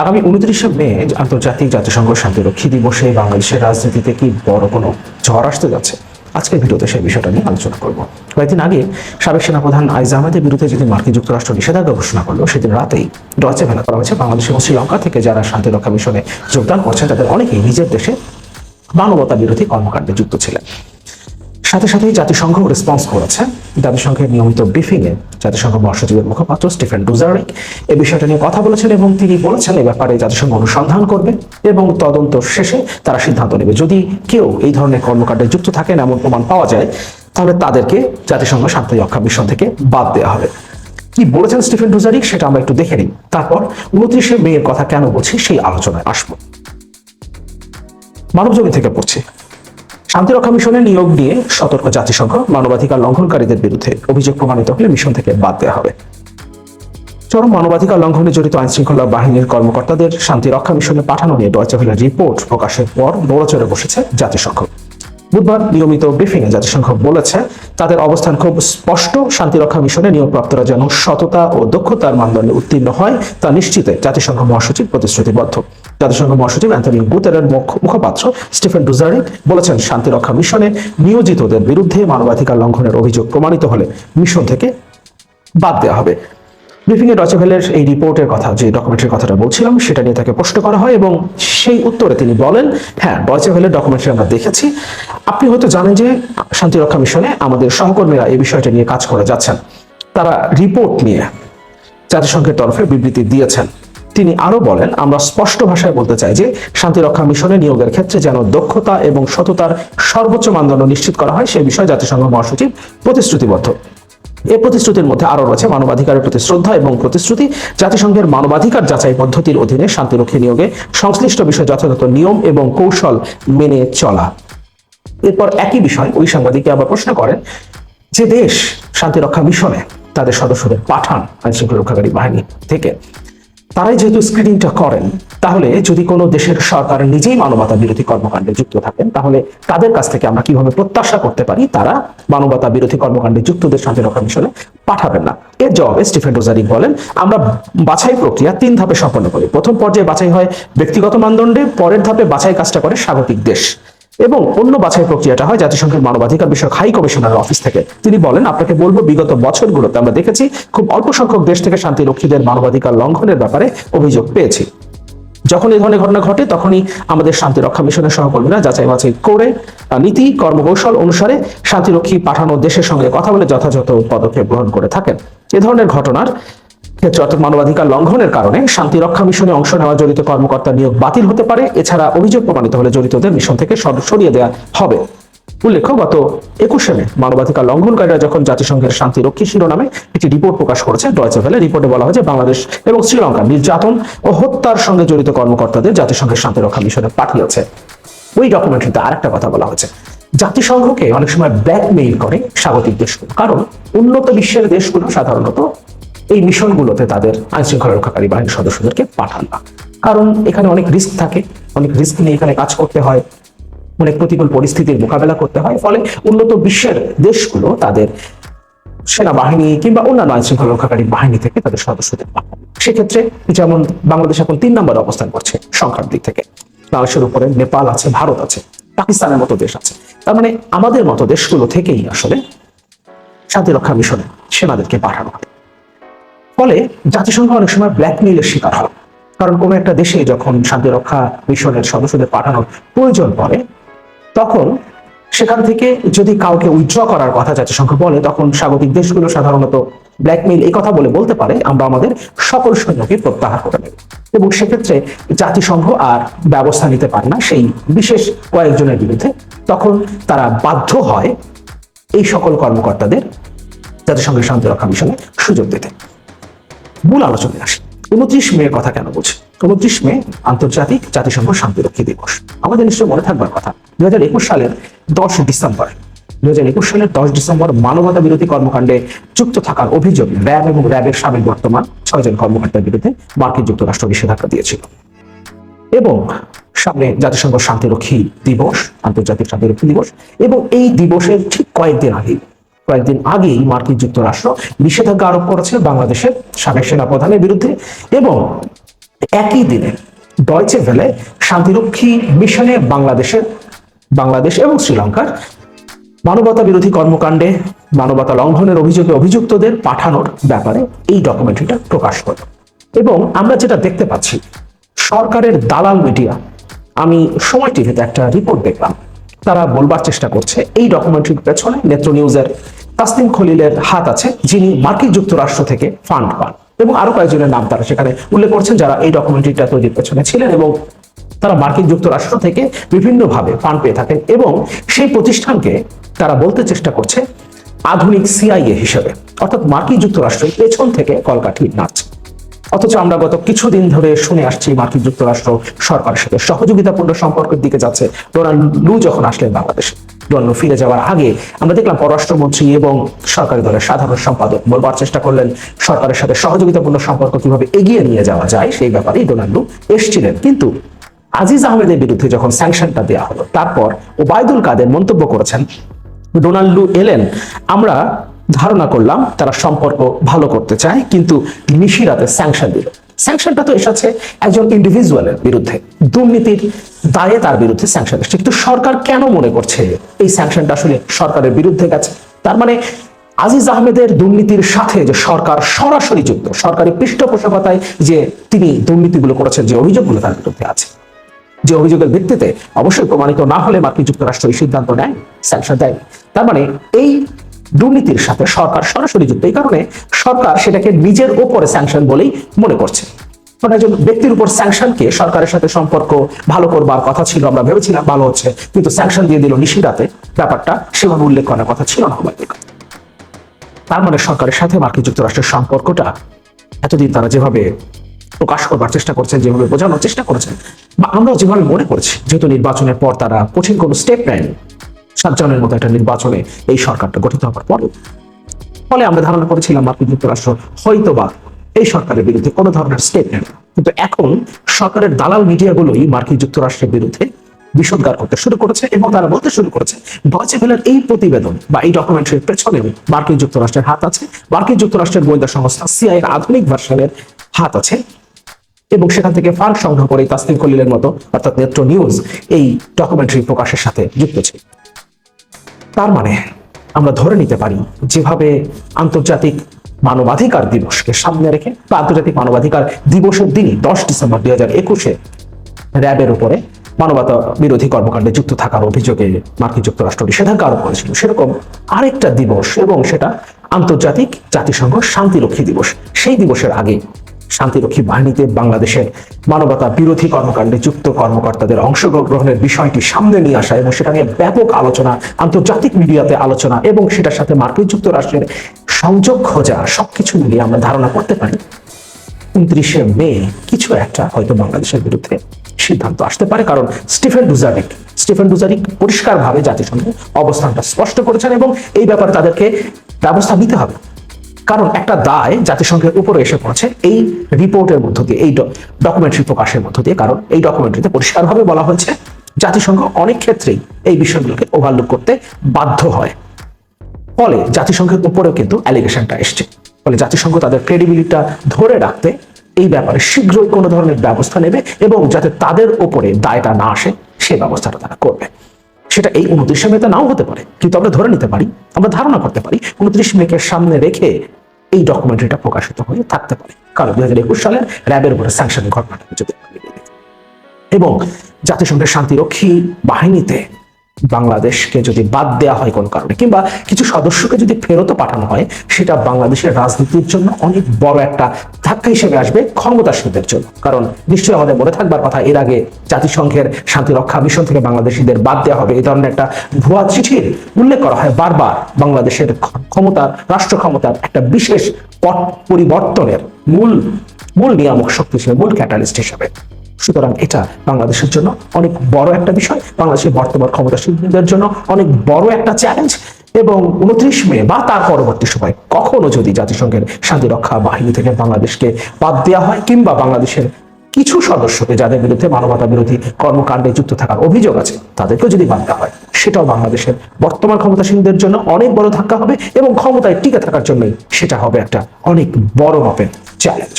আগামী উনত্রিশে মে আন্তর্জাতিক জাতিসংঘ শান্তিরক্ষী দিবসে বাংলাদেশের রাজনীতিতে কি বড় কোনো ঝড় আসতে যাচ্ছে? আজকের ভিডিওতে সেই বিষয়টা নিয়ে আলোচনা করব। কয়েকদিন আগে সাবেক সেনাপ্রধান আইজ আহমেদের বিরুদ্ধে যেদিন মার্কিন যুক্তরাষ্ট্র নিষেধাজ্ঞা ঘোষণা করল, সেদিন রাতেই ডচে ভেলা করা হয়েছে বাংলাদেশ এবং শ্রীলঙ্কা থেকে যারা শান্তিরক্ষা মিশনে যোগদান করছেন, তাদের অনেকেই নিজের দেশে মানবতা বিরোধী কর্মকাণ্ডে যুক্ত ছিলেন। সাথে সাথেই জাতিসংঘ রেসপন্স করেছে। জাতিসংঘের নিয়মিত ব্রিফিং এ জাতিসংঘ মহাসচিবের মুখপাত্র স্টিফেন ডুজারিক এই বিষয়টা নিয়ে কথা বলেছেন এবং তিনি বলেছেন এ ব্যাপারে জাতিসংঘ অনুসন্ধান করবে এবং তদন্ত শেষে তারা সিদ্ধান্ত নেবে। যদি কেউ এই ধরনের কর্মকাণ্ডে যুক্ত থাকেন, এমন প্রমাণ পাওয়া যায়, তাহলে তাদেরকে জাতিসংঘ শান্তি রক্ষা মিশন থেকে বাদ দেওয়া হবে। কি বলেছেন স্টিফেন ডুজারিক, সেটা আমরা একটু দেখে নিই। তারপর উনত্রিশে মেয়ের কথা কেন বলছি, সেই আলোচনায় আসব। মানবজমিন থেকে পড়ছি। শান্তিরক্ষা মিশনে নিয়োগ নিয়ে সতর্ক জাতিসংঘ মানবাধিকার লঙ্ঘনকারীদের বিরুদ্ধে অভিযোগ প্রমাণিত হলে মিশন থেকে বাদ দেওয়া হবে। চরম মানবাধিকার লঙ্ঘনে জড়িত আইন শৃঙ্খলা বাহিনীর কর্মকর্তাদের শান্তি রক্ষা মিশনে পাঠানো নিয়ে ডয়চেভেলের রিপোর্ট প্রকাশের পর নড়াচড়ে বসেছে জাতিসংঘ। বুধবার নিয়মিত ব্রিফিং এ জাতিসংঘ বলেছে, তাদের অবস্থান খুব স্পষ্ট শান্তিরক্ষা মিশনে নিয়োগপ্রাপ্তরা যেন সততা ও দক্ষতার মানদণ্ডে উত্তীর্ণ হয়, তা নিশ্চিতে জাতিসংঘ মহাসচিব প্রতিশ্রুতিবদ্ধ। জাতিসংঘ মহাসচিব অ্যান্থনি গুতেরের মুখ- মুখপাত্র স্টিফেন ডুজারিক বলেছেন শান্তিরক্ষা মিশনে নিয়োজিতদের বিরুদ্ধে মানবাধিকার লঙ্ঘনের অভিযোগ প্রমাণিত হলে মিশন থেকে বাদ দেওয়া হবে। ব্রিফিংয়ে ডচেভেলের এই রিপোর্টের কথা, যে ডকুমেন্টারির কথাটা বলছিলাম, সেটা নিয়ে তাকে প্রশ্ন করা হয় এবং সেই উত্তরে তিনি বলেন হ্যাঁ ডচেভেলের ডকুমেন্টারি আমরা দেখেছি। আপনি হয়তো জানেন যে শান্তিরক্ষা মিশনে আমাদের সহকর্মীরা এই বিষয়টা নিয়ে কাজ করে যাচ্ছেন। তারা রিপোর্ট নিয়ে জাতিসংঘের তরফে বিবৃতি দিয়েছেন। তিনি আরও বলেন, আমরা স্পষ্ট ভাষায় বলতে চাই যে শান্তিরক্ষা মিশনে নিয়োগের ক্ষেত্রে যেন দক্ষতা এবং সততার সর্বোচ্চ মানদণ্ড নিশ্চিত করা হয়, সে বিষয়ে জাতিসংঘ মহাসচিব প্রতিশ্রুতিবদ্ধ। এই প্রতিশ্রুতির মধ্যে আরও রয়েছে মানবাধিকারের প্রতি শ্রদ্ধা এবং প্রতিশ্রুতি, জাতিসংঘের মানবাধিকার যাচাই পদ্ধতির অধীনে শান্তিরক্ষী নিয়োগে সংশ্লিষ্ট বিষয়ে যথাযথ নিয়ম এবং কৌশল মেনে চলা। এরপর একই বিষয়, ওই সাংবাদিককে আবার প্রশ্ন করেন, যে দেশ শান্তিরক্ষা মিশনে তাদের সদস্যদের পাঠান আইন শৃঙ্খলা রক্ষাকারী বাহিনী থেকে। তারাই যেহেতু স্ক্রিনিংটা করেন, তাহলে যদি কোনো দেশের সরকার নিজেই মানবতা বিরোধী কর্মকাণ্ডে যুক্ত থাকেন, তাহলে তাদের কাছ থেকে আমরা কীভাবে প্রত্যাশা করতে পারি, তারা মানবতা বিরোধী কর্মকাণ্ডে যুক্তদের শান্তিরক্ষা মিশনে পাঠাবেন না। এর জবাবে স্টিফেন ডোজারিক বলেন, আমরা বাছাই প্রক্রিয়া তিন ধাপে সম্পন্ন করি। প্রথম পর্যায়ে বাছাই হয় ব্যক্তিগত মানদণ্ডে, পরের ধাপে বাছাই কাজটা করে স্বাগতিক দেশ। এবং অন্য বাছাই প্রক্রিয়াটা হয় জাতিসংঘের মানবাধিকার বিষয়ক হাই কমিশনার অফিস থেকে। তিনি বলেন, আপনাকে বলব, বিগত বছরগুলোতে আমরা দেখেছি খুব অল্প সংখ্যক দেশ থেকে শান্তিরক্ষীদের মানবাধিকার লঙ্ঘনের ব্যাপারে অভিযোগ পেয়েছি। যখন এই ধরনের ঘটনা ঘটে, তখনই আমাদের শান্তি রক্ষা মিশনের সহকর্মীরা যাচাই বাছাই করে নীতি, কর্মকৌশল অনুসারে শান্তিরক্ষী পাঠানো দেশের সঙ্গে কথা বলে যথাযথ পদক্ষেপ গ্রহণ করে থাকেন। এ ধরনের ঘটনার ক্ষেত্রে মানবাধিকার লঙ্ঘনের কারণে শান্তি রক্ষা মিশনে অংশ নেওয়া জড়িত কর্মকর্তা নিয়োগ বাতিল হতে পারে। এছাড়া অভিযোগ প্রমাণিত হলে জড়িতদের মিশন থেকে সরিয়ে দেওয়া হবে। উল্লেখ্য, গত একুশে মে মানবাধিকার লঙ্ঘনকারীরা যখন জাতিসংঘের শান্তিরক্ষী শিরোনামে একটি রিপোর্ট প্রকাশ করেছে, ডয়চে ভেলে রিপোর্টে বলা হয়েছে, বাংলাদেশ এবং শ্রীলঙ্কা নির্যাতন ও হত্যার সঙ্গে জড়িত কর্মকর্তাদের জাতিসংঘের শান্তিরক্ষা মিশনে পাঠিয়েছে। ওই ডকুমেন্টারিতে আরেকটা কথা বলা হয়েছে। জাতিসংঘকে অনেক সময় ব্ল্যাকমেইল করে স্বাগতিক দেশগুলো। কারণ উন্নত বিশ্বের দেশগুলো সাধারণত এই মিশনগুলোতে তাদের আইন শৃঙ্খলা রক্ষাকারী বাহিনীর সদস্যদেরকে পাঠান না। কারণ এখানে অনেক রিস্ক থাকে, অনেক রিস্ক নিয়ে এখানে কাজ করতে হয়, অনেক প্রতিকূল পরিস্থিতির মোকাবেলা করতে হয়, ফলে উন্নত বিশ্বের দেশগুলো তাদের সেনাবাহিনী কিংবা অন্যান্য আইন শৃঙ্খলা রক্ষাকারী বাহিনী থেকে তাদের সদস্যদের সেক্ষেত্রে যেমন বাংলাদেশ এখন তিন নম্বরে অবস্থান করছে সংখ্যার দিক থেকে। বাংলাদেশের উপরে নেপাল আছে, ভারত আছে, পাকিস্তানের মতো দেশ আছে। তার মানে আমাদের মতো দেশগুলো থেকেই আসলে শান্তিরক্ষা মিশনে সেনাদেরকে পাঠানো হয়। ফলে জাতিসংঘ অনেক সময় ব্ল্যাকমেইলের শিকার হয়। কারণ কোনো একটা দেশে যখন শান্তিরক্ষা মিশনের সদস্যদের পাঠানোর প্রয়োজন পড়ে, তখন সেখান থেকে যদি কাউকে উইথড্র করার কথা জাতিসংঘ বলে, তখন স্বাগতিক দেশগুলো সাধারণত ব্ল্যাকমেইল এই কথা বলে বলতে পারে, আমরা আমাদের সকল সৈন্যকে প্রত্যাহার করে নেব। এবং সেক্ষেত্রে জাতিসংঘ আর ব্যবস্থা নিতে পারে না, সেই বিশেষ কয়েকজনের বিরুদ্ধে। তখন তারা বাধ্য হয় এই সকল কর্মকর্তাদের জাতিসংঘের শান্তিরক্ষা মিশনে সুযোগ দিতে। মূল আলোচনায় আসি। উনত্রিশ মে কথা কেন বলছি? উনত্রিশ মে আন্তর্জাতিক জাতিসংঘ শান্তিরক্ষী দিবস। আমাদের নিশ্চয় মনে থাকবার কথা। দুই হাজার একুশ সালের দশ ডিসেম্বর। দুই হাজার একুশ সালের দশ ডিসেম্বর মানবতা বিরোধী কর্মকাণ্ডে যুক্ত থাকার অভিযোগ র্যাব এবং র্যাবের সাবেক বর্তমান ছয়জন কর্মকর্তার বিরুদ্ধে মার্কিন যুক্তরাষ্ট্র নিষেধাজ্ঞা দিয়েছিল। এবং সামনে জাতিসংঘ শান্তিরক্ষী দিবস, আন্তর্জাতিক শান্তিরক্ষী দিবস, এবং এই দিবসের ঠিক কয়েকদিন আগে কয়েকদিন আগেই মার্কিন যুক্তরাষ্ট্র নিষেধাজ্ঞা আরোপ করেছে বাংলাদেশের সাবেক সেনা প্রধানের বিরুদ্ধে এবং একই দিনে ডয়চে ভেলে শান্তিরক্ষী মিশনে বাংলাদেশের, বাংলাদেশ এবং শ্রীলঙ্কার মানবতা বিরোধী কর্মকাণ্ডে মানবতা লঙ্ঘনের অভিযোগে অভিযুক্তদের পাঠানোর ব্যাপারে এই ডকুমেন্টারিটা প্রকাশ করে এবং আমরা যেটা দেখতে পাচ্ছি, সরকারের দালাল মিডিয়া, আমি সময় টিভিতে একটা রিপোর্ট দেখলাম। তারা বলবার চেষ্টা করছে, এই ডকুমেন্টারির পেছনে নেত্র নিউজের তাসনিম খলিলের হাত আছে, যিনি মার্কিন যুক্তরাষ্ট্র থেকে ফান্ড পান। এবং আরও কয়েকজনের নাম তারা সেখানে উল্লেখ করছেন, যারা এই ডকুমেন্টারিটা তৈরির পেছনে ছিলেন এবং তারা মার্কিন যুক্তরাষ্ট্র থেকে বিভিন্নভাবে ফান্ড পেয়ে থাকেন এবং সেই প্রতিষ্ঠানকে তারা বলতে চেষ্টা করছে আধুনিক সিআইএ হিসেবে, অর্থাৎ মার্কিন যুক্তরাষ্ট্রের পেছন থেকে কলকাঠি নাচছে অথচ আমরা গত কিছুদিন ধরে শুনে আসছি মার্কিন যুক্তরাষ্ট্র সরকারের সাথে সহযোগিতাপূর্ণ সম্পর্কের দিকে যাচ্ছে। ডোনাল্ড লু যখন আসলেন বাংলাদেশে ডোনাল্ড ফিরে যাওয়ার আগে আমরা দেখলাম পররাষ্ট্রমন্ত্রী এবং সরকারি দলের সাধারণ সম্পাদক বলবার চেষ্টা করলেন, সরকারের সাথে সহযোগিতাপূর্ণ সম্পর্ক কীভাবে এগিয়ে নিয়ে যাওয়া যায় সেই ব্যাপারেই ডোনাল্ড এসছিলেন। কিন্তু আজিজ আহমেদের বিরুদ্ধে যখন স্যাংশনটা দেওয়া হলো, তারপর ওবায়দুল কাদের মন্তব্য করেছেন, ডোনাল্ড এলেন, আমরা ধারণা করলাম তারা সম্পর্ক ভালো করতে চায়, কিন্তু নিশিরাতে স্যাংশন দিল। স্যাংশনটা তো এসেছে একজন ইন্ডিভিজুয়ালের বিরুদ্ধে। দুর্নীতির দায়ে তার বিরুদ্ধে স্যাংশন এসেছে। কিন্তু সরকার কেন মনে করছে এই স্যাংশনটা আসলে সরকারের বিরুদ্ধে গেছে? তার মানে আজিজ আহমেদের দুর্নীতির সাথে যে সরকার সরাসরি যুক্ত, সরকারি পৃষ্ঠপোষকতায় যে তিনি দুর্নীতিগুলো করেছেন, যে অভিযোগগুলো তার বিরুদ্ধে আছে। যে অভিযোগের ভিত্তিতে অবশ্যই প্রমাণিত না হলে মার্কিন যুক্তরাষ্ট্র এই সিদ্ধান্ত নেয় স্যাংশন দেয় তার মানে এই দুর্নীতির সাথে সরকার সরাসরি যুক্ত। এই কারণে সরকার সেটাকে নিজের ওপরে স্যাংশন বলেই মনে করছে। কারণ একজন ব্যক্তির উপর স্যাংশনকে সরকারের সাথে সম্পর্ক ভালো করবার কথা ছিল, আমরা ভেবেছিলাম ভালো হচ্ছে, কিন্তু স্যাংশন দিয়ে দিল নিশিরাতে। ব্যাপারটা সেভাবে উল্লেখ করার কথা ছিল না তার মানে সরকারের সাথে মার্কিন যুক্তরাষ্ট্রের সম্পর্কটা এতদিন তারা যেভাবে প্রকাশ করবার চেষ্টা করছেন, যেভাবে বোঝানোর চেষ্টা করেছেন, বা আমরা যেভাবে মনে করছি, যেহেতু নির্বাচনের পর তারা কঠিন কোনো স্টেপ নেয়নি। সাত জনের মতো একটা নির্বাচনে এই সরকারটা গঠিত হওয়ার পরে ফলে আমরা ধারণা করেছিলাম মার্কিন যুক্তরাষ্ট্র হয়তোবা এই সরকারের বিরুদ্ধে কোনো ধরনের স্টেপ নেন না। কিন্তু এখন সরকারের দালাল মিডিয়াগুলোই মার্কিন যুক্তরাষ্ট্রের বিরুদ্ধে বিষোদ্গার করতে শুরু করেছে এবং তারা বলতে শুরু করেছে ডচেভেলের এই প্রতিবেদন বা এই ডকুমেন্টারির পেছনে মার্কিন যুক্তরাষ্ট্রের হাত আছে মার্কিন যুক্তরাষ্ট্রের গোয়েন্দা সংস্থা সিআইয়ের আধুনিক ভার্সনের হাত আছে এবং সেখান থেকে ফান্ড সংগ্রহ করে তাসনিম খলিলের মতো অর্থাৎ নেত্র নিউজ এই ডকুমেন্টারি প্রকাশের সাথে যুক্ত ছিল তার মানে আমরা ধরে নিতে পারি, যেভাবে আন্তর্জাতিক মানবাধিকার দিবসকে সামনে রেখে বা আন্তর্জাতিক মানবাধিকার দিবসের দিনই দশ ডিসেম্বর দুই হাজার একুশে র্যাবের উপরে মানবতা বিরোধী কর্মকাণ্ডে যুক্ত থাকার অভিযোগে মার্কিন যুক্তরাষ্ট্র নিষেধাজ্ঞা আরোপ করেছিল। সেরকম আরেকটা দিবস এবং সেটা আন্তর্জাতিক জাতিসংঘ শান্তিরক্ষী দিবস। সেই দিবসের আগে শান্তিরক্ষী বাহিনীতে বাংলাদেশের মানবতা বিরোধী কর্মকাণ্ডে যুক্ত কর্মকর্তাদের অংশগ্রহণের বিষয়টি সামনে নিয়ে আসা এবং সেটা নিয়ে ব্যাপক আলোচনা, আন্তর্জাতিক মিডিয়াতে আলোচনা এবং সেটার সাথে মার্কিন যুক্তরাষ্ট্রের সংযোগ খোঁজা, সবকিছু মিলিয়ে আমরা ধারণা করতে পারি। উনত্রিশে মে কিছু একটা হয়তো বাংলাদেশের বিরুদ্ধে সিদ্ধান্ত আসতে পারে, কারণ স্টিফেন ডুজারিক স্টিফেন ডুজারিক পরিষ্কারভাবে জাতিসংঘে অবস্থানটা স্পষ্ট করেছেন এবং এই ব্যাপারে তাদেরকে ব্যবস্থা নিতে হবে। কারণ একটা দায় জাতিসংঘের উপরে এসে পড়েছে এই রিপোর্টের মধ্য দিয়ে, এই ডকুমেন্টারি প্রকাশের মধ্য দিয়ে। কারণ এই ডকুমেন্টারিতে পরিষ্কারভাবে বলা হয়েছে, জাতিসংঘ অনেক ক্ষেত্রেই এই বিষয়গুলোকে ওভারলুক করতে বাধ্য হয়। ফলে জাতিসংঘের উপরেও কিন্তু অ্যালিগেশনটা এসছে। ফলে জাতিসংঘ তাদের ক্রেডিবিলিটিটা ধরে রাখতে এই ব্যাপারে শীঘ্রই কোনো ধরনের ব্যবস্থা নেবে এবং যাতে তাদের উপরে দায়টা না আসে সেই ব্যবস্থাটা তারা করবে। সেটা এই উনত্রিশে মেতে নাও হতে পারে, কিন্তু আমরা ধরে নিতে পারি, আমরা ধারণা করতে পারি উনত্রিশ মেকে সামনে রেখে এই ডকুমেন্টারিটা প্রকাশিত হয়ে থাকতে পারে কারণ দুই হাজার একুশ সালের র্যাবের উপরে স্যাংশন ঘটনাটা যদি। এবং জাতিসংঘের শান্তিরক্ষী বাহিনীতে বাংলাদেশকে যদি বাদ দেওয়া হয় কোনো কারণে, কিংবা কিছু সদস্যকে যদি ফেরতও পাঠানো হয়, সেটা বাংলাদেশের রাজনীতির জন্য অনেক বড় একটা ধাক্কা হিসেবে আসবে ক্ষমতাসীনদের জন্য। কারণ নিশ্চয়ই আমাদের মনে থাকবার কথা, এর আগে জাতিসংঘের শান্তিরক্ষা মিশন থেকে বাংলাদেশিদের বাদ দেওয়া হবে এই ধরনের একটা ভুয়া চিঠির উল্লেখ করা হয় বারবার বাংলাদেশের ক্ষমতার রাষ্ট্র ক্ষমতার একটা বিশেষ পট পরিবর্তনের মূল মূল নিয়ামক শক্তি হিসেবে, মূল ক্যাটালিস্ট হিসেবে। সুতরাং এটা বাংলাদেশের জন্য অনেক বড় একটা বিষয়, বাংলাদেশের বর্তমান ক্ষমতাসীনদের জন্য অনেক বড় একটা চ্যালেঞ্জ এবং উনত্রিশ মে বা তার পরবর্তী সময় কখনো যদি জাতিসংঘের শান্তিরক্ষা বাহিনী থেকে বাংলাদেশকে বাদ দেওয়া হয় কিংবা বাংলাদেশের কিছু সদস্যকে যাদের বিরুদ্ধে মানবতা বিরোধী কর্মকাণ্ডে যুক্ত থাকার অভিযোগ আছে, তাদেরকেও যদি বাদ দেওয়া হয়, সেটাও বাংলাদেশের বর্তমান ক্ষমতাসীনদের জন্য অনেক বড় ধাক্কা হবে এবং ক্ষমতায় টিকে থাকার জন্যই সেটা হবে একটা অনেক বড় মাপের চ্যালেঞ্জ